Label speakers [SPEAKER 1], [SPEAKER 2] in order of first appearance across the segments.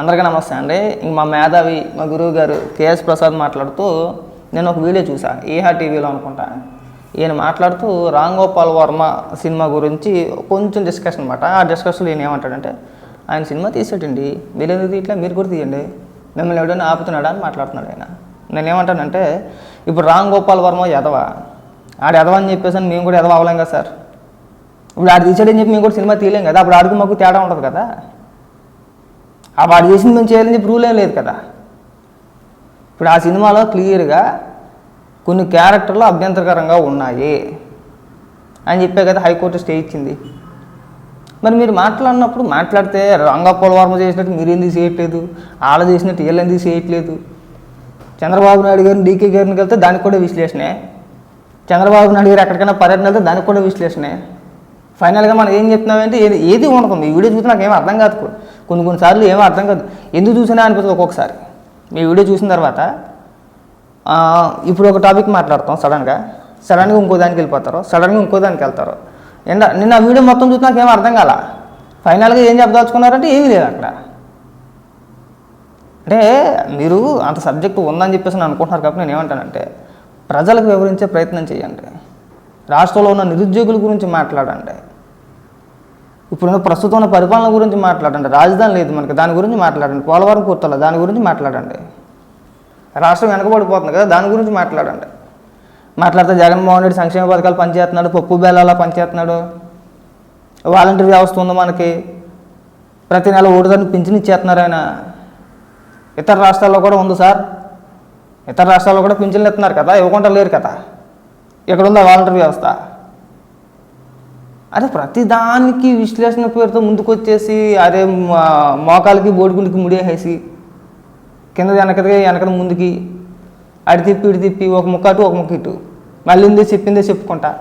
[SPEAKER 1] అందరికీ నమస్తే అండి. ఇంక మా మేధావి మా గురువు గారు కేఎస్ ప్రసాద్ మాట్లాడుతూ నేను ఒక వీడియో చూసా ఏహా టీవీలో అనుకుంటా. ఈయన మాట్లాడుతూ రామ్ గోపాల్ వర్మ సినిమా గురించి కొంచెం డిస్కషన్ అనమాట ఆ డిస్కషన్లో ఈయన ఏమంటాడంటే ఆయన సినిమా తీసేటండి మీరు ఎందుకు తీయట్లే మీరు కూడా తీయండి. మిమ్మల్ని ఎవడైనా ఆపుతున్నాడా అని మాట్లాడుతున్నాడు ఆయన. నేను ఏమంటానంటే ఇప్పుడు రామ్ గోపాల్ వర్మ ఎదవా ఆడు ఎదవ అని చెప్పేసి మేము కూడా ఎదవ అవ్వలేం కదా సార్. ఇప్పుడు ఆడు తీసాడని చెప్పి మేము కూడా సినిమా తీయలేం కదా అప్పుడు ఆడికి మాకు తేడా ఉంటుంది కదా. ఆ వాడు చేసింది మేము చేయాలని చెప్పి రూల్ ఏం లేదు కదా. ఇప్పుడు ఆ సినిమాలో క్లియర్గా కొన్ని క్యారెక్టర్లు అభ్యంతరకరంగా ఉన్నాయి అని చెప్పే కదా హైకోర్టు స్టే ఇచ్చింది. మరి మీరు మాట్లాడినప్పుడు మాట్లాడితే రంగపోలవర్మ చేసినట్టు మీరు ఎందుకు చేయట్లేదు? ఆళ్ళ చేసినట్టు వీళ్ళు ఎందుకు చేయట్లేదు? చంద్రబాబు నాయుడు గారిని డీకే గారిని వెళ్తే దానికి కూడా విశ్లేషణే. చంద్రబాబు నాయుడు గారు ఎక్కడికైనా పర్యటన వెళ్తే దానికి కూడా విశ్లేషణే. ఫైనల్గా మనం ఏం చెప్తున్నామంటే ఏది ఏది ఉండదు. ఈ వీడియో చూస్తే నాకు ఏమీ అర్థం కాదు. కొన్ని కొన్నిసార్లు ఏమో అర్థం కాదు. ఎందుకు చూసినా అనిపిస్తుంది ఒక్కొక్కసారి. మీ వీడియో చూసిన తర్వాత ఇప్పుడు ఒక టాపిక్ మాట్లాడతాం సడన్గా. సడన్గా ఇంకో దానికి వెళ్ళిపోతారు సడన్గా ఇంకో దానికి వెళ్తారు. ఎండ నిన్న ఆ వీడియో మొత్తం చూస్తే నాకు అర్థం కాల. ఫైనల్గా ఏం చెప్పదలుచుకున్నారంటే ఏమీ లేదు అక్కడ. అంటే మీరు అంత సబ్జెక్టు ఉందని చెప్పేసి నేను అనుకుంటున్నారు కాబట్టి నేను ఏమంటానంటే ప్రజలకు వివరించే ప్రయత్నం చేయండి. రాష్ట్రంలో ఉన్న నిరుద్యోగుల గురించి మాట్లాడండి. ఇప్పుడున్న ప్రస్తుతం ఉన్న పరిపాలన గురించి మాట్లాడండి. రాజధాని లేదు మనకి. దాని గురించి మాట్లాడండి. పోలవరం పూర్తల దాని గురించి మాట్లాడండి. రాష్ట్రం వెనకబడిపోతుంది కదా దాని గురించి మాట్లాడండి. మాట్లాడితే జగన్మోహన్ రెడ్డి సంక్షేమ పథకాలు పనిచేస్తున్నాడు పప్పు బెల్లాలా పనిచేస్తున్నాడు. వాలంటీర్ వ్యవస్థ ఉంది మనకి. ప్రతి నెల ఓటుదాన్ని పింఛన్ ఇచ్చేస్తున్నారు ఆయన. ఇతర రాష్ట్రాల్లో కూడా ఉంది సార్. ఇతర రాష్ట్రాల్లో కూడా పింఛన్లు ఇస్తున్నారు కదా ఇవ్వకుండా లేరు కదా. ఇక్కడ ఉందా వాలంటీర్ వ్యవస్థ? అదే ప్రతిదానికి విశ్లేషణ పేరుతో ముందుకు వచ్చేసి అరే మోకాలకి బోడిగుండికి ముడేసేసి కింద వెనకది వెనకది ముందుకి అడి తిప్పి ఇడి తిప్పి ఒక ముక్క అటు ఒక ముక్క ఇటు. మళ్ళీ ఉంది చెప్పిందే చెప్పుకుంటా.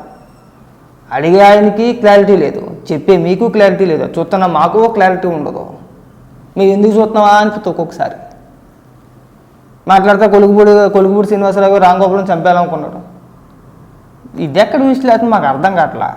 [SPEAKER 1] అడిగే ఆయనకి క్లారిటీ లేదు. చెప్పే మీకు క్లారిటీ లేదు. చూస్తున్న మాకు క్లారిటీ ఉండదు. మీరు ఎందుకు చూస్తున్నావా అనిపిస్తుంది ఒక్కొక్కసారి. మాట్లాడితే కొలుగుపూడి కొలుగుపూడి శ్రీనివాసరావు రాంగోపురం చంపేయాలనుకున్నాడు. ఇది ఎక్కడ విశ్లేషణ? మాకు అర్థం కావట్లా.